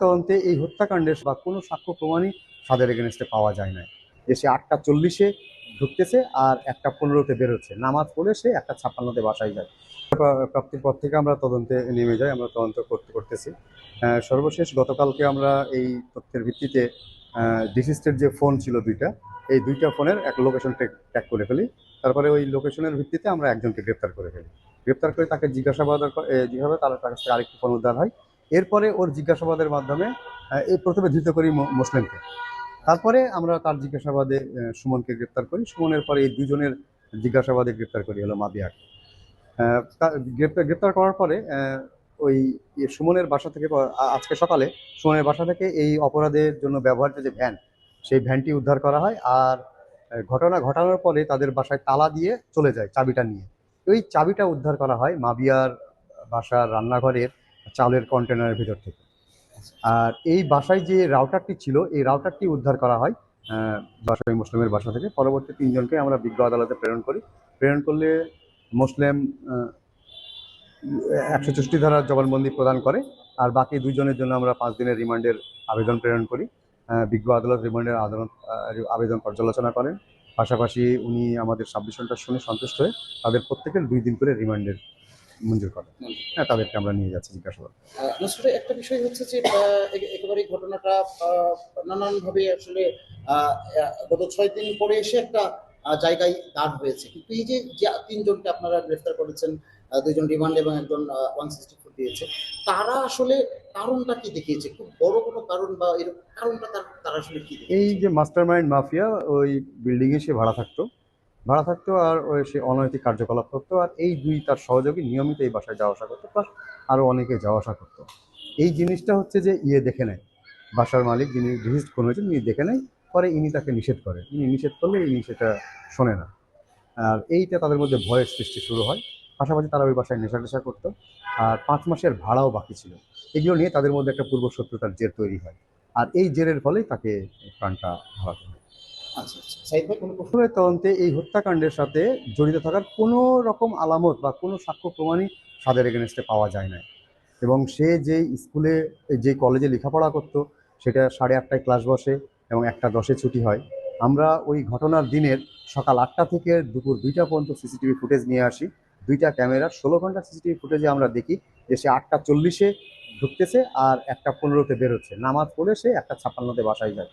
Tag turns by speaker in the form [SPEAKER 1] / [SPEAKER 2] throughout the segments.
[SPEAKER 1] তদন্তে এই হত্যাকাণ্ডের বা কোনো সাক্ষ্য প্রমাণই সাদের এগেনস্টে পাওয়া যায় না যে সে আটটা চল্লিশে ঢুকতেছে আর একটা পনেরোতে বেরোচ্ছে। নামাজ পড়ে সে একটা ছাপ্পান্নতে বাসায় যায়। প্রাপ্তির পর থেকে আমরা তদন্তে নেমে যাই, আমরা তদন্ত করতে করতেছি। সর্বশেষ গতকালকে আমরা এই তথ্যের ভিত্তিতে ডিসিস্টের যে ফোন ছিল দুইটা, এই দুইটা ফোনের এক লোকেশন ট্যাগ করে ফেলি। তারপরে ওই লোকেশনের ভিত্তিতে আমরা একজনকে গ্রেপ্তার করে ফেলি। গ্রেপ্তার করে তাকে জিজ্ঞাসাবাদ তার তার কাছ থেকে আরেকটি ফোন উদ্ধার হয়। এরপরে ওর জিজ্ঞাসাবাদের মাধ্যমে এই প্রথমে ধৃত করি মুসলিমকে। তারপরে আমরা তার জিজ্ঞাসাবাদে সুমনকে গ্রেপ্তার করি। সুমনের পরে এই দুজনের জিজ্ঞাসাবাদে গ্রেপ্তার করি হলো মাবিয়াকে গ্রেপ্তার গ্রেপ্তার করার পরে ওই সুমনের বাসা থেকে আজকে সকালে সুমনের বাসা থেকে এই অপরাধের জন্য ব্যবহৃত যে ভ্যান, সেই ভ্যানটি উদ্ধার করা হয় আর ঘটনা ঘটানোর পরে তাদের বাসায় তালা দিয়ে চলে যায় চাবিটা নিয়ে। ওই চাবিটা উদ্ধার করা হয় মাবিয়ার বাসার রান্নাঘরের চালের কন্টেনারের ভিতর থেকে। আর এই বাসায় যে রাউটারটি ছিল, এই রাউটারটি উদ্ধার করা হয় বাসায় মুসলিমের বাসা থেকে। পরবর্তী তিনজনকে আমরা বিজ্ঞ আদালতে প্রেরণ করি। প্রেরণ করলে মুসলিম একশো চৌষট্টি ধারার জবানবন্দি প্রদান করে, আর বাকি দুইজনের জন্য আমরা পাঁচ দিনের রিমান্ডের আবেদন প্রেরণ করি। বিজ্ঞ আদালত রিমান্ডের আদালত আবেদন পর্যালোচনা করেন। পাশাপাশি উনি আমাদের সাবমিশনটা শুনে সন্তুষ্ট হয়ে তাদের প্রত্যেকের দুই দিন করে রিমান্ডের মঞ্জুর করেন। হ্যাঁ তাদেরকে আমরা নিয়ে যাচ্ছি জিজ্ঞাসাবাদ।
[SPEAKER 2] আসলে একটা বিষয় হচ্ছে যে একেবারে ঘটনাটা নানানভাবে আসলে গত ছয় দিন পরে এসে একটা জায়গায় দাঁড় হয়েছে। কিন্তু এই যে তিনজনকে আপনারা গ্রেফতার করেছেন আহ, দুইজন রিমান্ড এবং একজন ওয়ান সিক্সটি ফোর দিয়েছে তারা আসলে কারণটা কি দেখিয়েছে? খুব বড় কোনো কারণ বা এরকম কারণটা তার- তারা আসলে কি
[SPEAKER 1] এই যে মাস্টার মাইন্ড মাফিয়া ওই বিল্ডিংয়ে সে ভাড়া থাকতো। ভাড়া থাকতো আর ওই সে অনৈতিক কার্যকলাপ করতো আর এই দুই তার সহযোগী নিয়মিত এই বাসায় যাওয়া আসা করতো, প্লাস আরও অনেকে যাওয়া আসা করতো। এই জিনিসটা হচ্ছে যে ইয়ে দেখে নেয়। বাসার মালিক যিনি রিজিস্ট কোন হয়েছেন, ইনি দেখে নেয়, পরে ইনি তাকে নিষেধ করে। ইনি নিষেধ করলে ইনি সেটা শোনে না। আর এইটা তাদের মধ্যে ভয়ের সৃষ্টি শুরু হয়। পাশাপাশি তারা ওই বাসায় নেশা টেশা করতো। আর পাঁচ মাসের ভাড়াও বাকি ছিল। এগুলো নিয়ে তাদের মধ্যে একটা পূর্ব শত্রুতার জের তৈরি হয়। আর এই জেরের ফলেই তাকে প্রাণটা হারাতে হয়।
[SPEAKER 2] আচ্ছা আচ্ছা।
[SPEAKER 1] তদন্তে এই হত্যাকাণ্ডের সাথে জড়িত থাকার কোনো রকম আলামত বা কোনো সাক্ষ্য প্রমাণই তাদের এগেনস্টে পাওয়া যায় না এবং সে যে স্কুলে, যে কলেজে লেখাপড়া করতো, সেটা সাড়ে আটটায় ক্লাস বসে এবং একটা দশে ছুটি হয়। আমরা ওই ঘটনার দিনের সকাল আটটা থেকে দুপুর দুইটা পর্যন্ত সিসিটিভি ফুটেজ নিয়ে আসি। দুইটা ক্যামেরা, ষোলো ঘণ্টা সিসিটিভি ফুটেজে আমরা দেখি যে সে আটটা চল্লিশে ঢুকতেছে আর একটা পনেরোতে বেরোচ্ছে। নামাজ পড়ে সে একটা ছাপ্পান্নতে বাসায় যায়।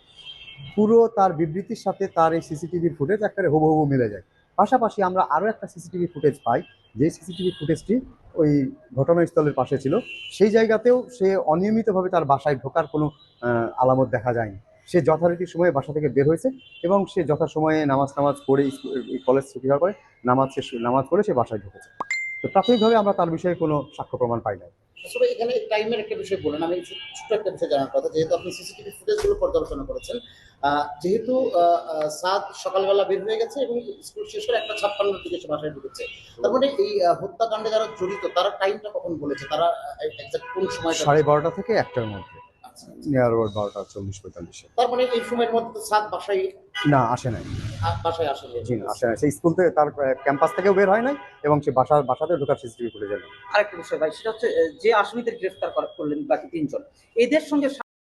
[SPEAKER 1] পুরো তার বিবৃতির সাথে তার এই সিসিটিভির ফুটেজ একেবারে হুবহু মিলে যায়। পাশাপাশি আমরা আরও একটা সিসিটিভি ফুটেজ পাই, যে সিসিটিভি ফুটেজটি ওই ঘটনাস্থলের পাশে ছিল, সেই জায়গাতেও সে অনিয়মিতভাবে তার বাসায় ঢোকার কোনো আলামত দেখা যায়নি। সে যথারীতি সময়ে বাসা থেকে বের হয়েছে এবং সে যথাসময়ে নামাজ নামাজ স্কু- এই কলেজ ছুটি হওয়ার পরে নামাজ শেষ, নামাজ পড়ে সে বাসায় ঢুকেছে। তো প্রাথমিকভাবে আমরা তার বিষয়ে কোনো সাক্ষ্য প্রমাণ পাই না
[SPEAKER 2] আসলে এখানে টাইমের একটা বিষয় বলেন আমি ছোট একটা বিষয় জানার কথা যেহেতু আপনি সিসিটিভি ফুটেজগুলো পর্যালোচনা করেছেন যেহেতু আহ, সকালবেলা বের হয়ে গেছে এবং স্কুল শেষ করে একটা ছাপ্পান্ন দিকে সে বাসায় ঢুকেছে। তার মানে এই হত্যাকাণ্ডে যারা জড়িত তারা টাইমটা কখন বলেছে? তারা এক্সাক্ট কোন সময়
[SPEAKER 1] সাড়ে বারোটা থেকে একটার মধ্যে। নিয়ার অ্যাবাউট বারোটা চল্লিশ পঁয়তাল্লিশে।
[SPEAKER 2] তার মানে এই সময়ের মধ্যে সাত বাসায়
[SPEAKER 1] না আসে নাই।
[SPEAKER 2] বাসায়
[SPEAKER 1] জি না আসে নাই। সেই স্কুল থেকে তার ক্যাম্পাস থেকেও বের হয় নাই এবং সে বাসার বাসাতে ঢোকার সিসিটিভি ফুটেজ
[SPEAKER 3] আরেকটা বিষয় ভাই সেটা হচ্ছে যে আসামিদের গ্রেফতার করা- করলেন বাকি তিনজন এদের সঙ্গে